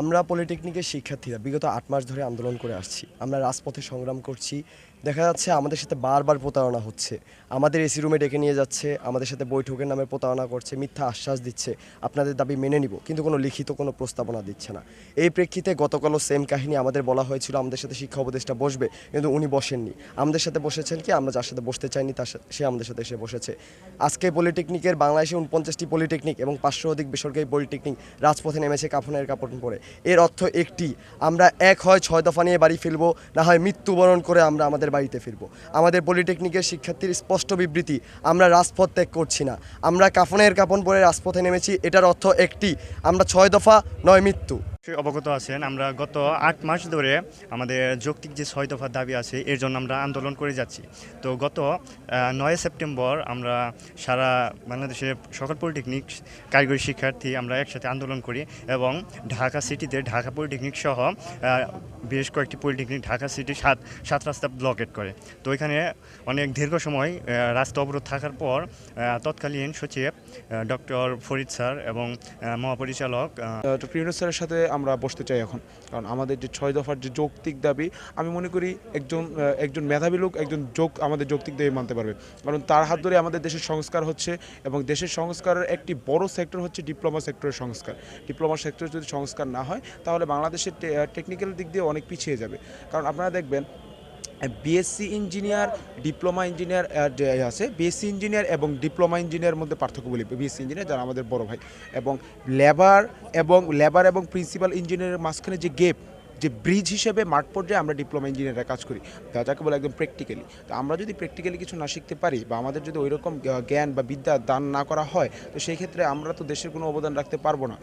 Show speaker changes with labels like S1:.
S1: আমরা পলিটেকনিকের শিক্ষার্থীরা বিগত আট মাস ধরে আন্দোলন করে আসছি। আমরা রাজপথে সংগ্রাম করছি দেখা যাচ্ছে আমাদের সাথে বারবার প্রতারণা হচ্ছে। আমাদের এসি রুমে ডেকে নিয়ে যাচ্ছে, আমাদের সাথে বৈঠকের নামে প্রতারণা করছে, মিথ্যা আশ্বাস দিচ্ছে, আপনাদের দাবি মেনে নিব, কিন্তু কোনো লিখিত কোনো প্রস্তাবনা দিচ্ছে না। এই প্রেক্ষিতে গতকালও সেম কাহিনী আমাদের বলা হয়েছিল, আমাদের সাথে শিক্ষা উপদেষ্টা বসবে, কিন্তু উনি বসেননি। আমাদের সাথে বসেছেন কি? আমরা যার সাথে বসতে চাইনি, তার সে আমাদের সাথে এসে বসেছে। আজকে পলিটেকনিকের বাংলাদেশে উনপঞ্চাশটি পলিটেকনিক এবং পাঁচশো অধিক বেসরকারি পলিটেকনিক রাজপথে নেমেছে কাফনের কাপড় পরে। এর অর্থ একটি, আমরা এক হয় ছয় দফা নিয়ে বাড়ি ফিরবো না হয় মৃত্যুবরণ করে আমরা আমাদের বাড়িতে ফিরবো। আমাদের পলিটেকনিকের শিক্ষার্থীর স্পষ্ট বিবৃতি, আমরা রাজপথ ত্যাগ করছি না। আমরা কাফনের কাপন পরে রাজপথে নেমেছি, এটার অর্থ একটি, আমরা ছয় দফা নয় মৃত্যু।
S2: অবশ্যই অবগত আছেন। আমরা গত আট মাস ধরে আমাদের যৌক্তিক যে ছয় দফার দাবি আছে, এর জন্য আমরা আন্দোলন করে যাচ্ছি। তো গত নয় সেপ্টেম্বর আমরা সারা বাংলাদেশের সকল পলিটেকনিক কারিগরি শিক্ষার্থী আমরা একসাথে আন্দোলন করি এবং ঢাকা সিটিতে ঢাকা পলিটেকনিক সহ বেশ কয়েকটি পলিটেকনিক ঢাকা সিটি সাত সাত রাস্তা ব্লকেট করে। তো এখানে অনেক দীর্ঘ সময় রাস্তা অবরোধ থাকার পর তৎকালীন সচিব ডক্টর ফরিদ স্যার এবং মহাপরিচালক
S3: ডক্টর স্যারের সাথে আমরা বসতে চাই এখন। কারণ আমাদের যে ছয় দফার যে যৌক্তিক দাবি, আমি মনে করি একজন একজন মেধাবী লোক একজন যোগ আমাদের যৌক্তিক দাবি মানতে পারবে। কারণ তার হাত ধরে আমাদের দেশের সংস্কার হচ্ছে এবং দেশের সংস্কারের একটি বড় সেক্টর হচ্ছে ডিপ্লোমা সেক্টরের সংস্কার। ডিপ্লোমা সেক্টরের যদি সংস্কার না হয়, তাহলে বাংলাদেশের টেকনিক্যাল দিক দিয়ে অনেক পিছিয়ে যাবে। কারণ আপনারা দেখবেন বিএসসি ইঞ্জিনিয়ার ডিপ্লোমা ইঞ্জিনিয়ার আছে বিএসসি ইঞ্জিনিয়ার এবং ডিপ্লোমা ইঞ্জিনিয়ার মধ্যে পার্থক্য বলি। বিএসসি ইঞ্জিনিয়ার যারা আমাদের বড় ভাই। এবং লেবার এবং লেবার এবং প্রিন্সিপাল ইঞ্জিনিয়ারের মাঝখানে যে গেপ যে ব্রিজ হিসেবে মাঠ পর্যায়ে আমরা ডিপ্লোমা ইঞ্জিনিয়াররা কাজ করি। যাকে বলে একদম প্র্যাকটিক্যালি তো আমরা যদি প্র্যাকটিক্যালি কিছু না শিখতে পারি বা আমাদের যদি ওই রকম জ্ঞান বা বিদ্যা দান না করা হয়, তো সেই ক্ষেত্রে আমরা তো দেশের কোনো অবদান রাখতে পারব না।